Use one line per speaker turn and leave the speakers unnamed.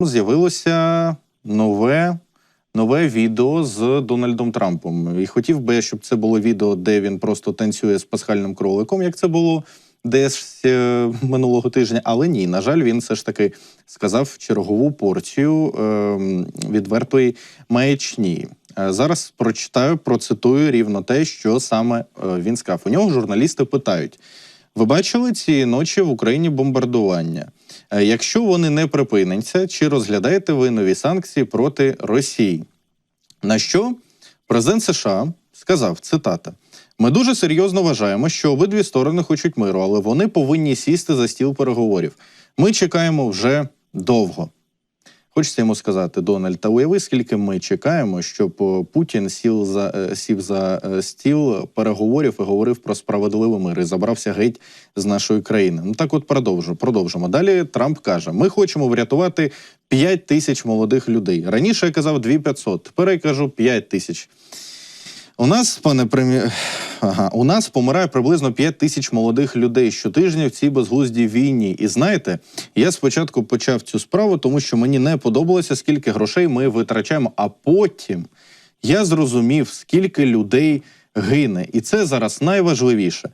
з'явилося нове, нове відео з Дональдом Трампом. І хотів би, щоб це було відео, де він просто танцює з пасхальним кроликом, як це було десь е, минулого тижня. Але ні, на жаль, він все ж таки сказав чергову порцію е, відвертої маячні. Е, Зараз прочитаю, процитую рівно те, що саме е, він сказав. У нього журналісти питають: ви бачили цієї ночі в Україні бомбардування? Е, Якщо вони не припиняться, чи розглядаєте ви нові санкції проти Росії? На що президент США сказав: цитата: Ми дуже серйозно вважаємо, що обидві сторони хочуть миру, але вони повинні сісти за стіл переговорів. Ми чекаємо вже довго. Хочеться йому сказати, Дональд, та уяви, скільки ми чекаємо, щоб Путін сів за е, сів за е, стіл переговорів і говорив про справедливий мир і забрався геть з нашої країни. Ну так, от продовжу, продовжимо. Далі Трамп каже: ми хочемо врятувати 5 тисяч молодих людей. Раніше я казав 2500, тепер я кажу 5 тисяч. У нас, пане прем'єр, ага, у нас помирає приблизно 5 тисяч молодих людей щотижня в цій безглуздій війні. І знаєте, я спочатку почав цю справу, тому що мені не подобалося, скільки грошей ми витрачаємо. А потім я зрозумів, скільки людей гине, і це зараз найважливіше.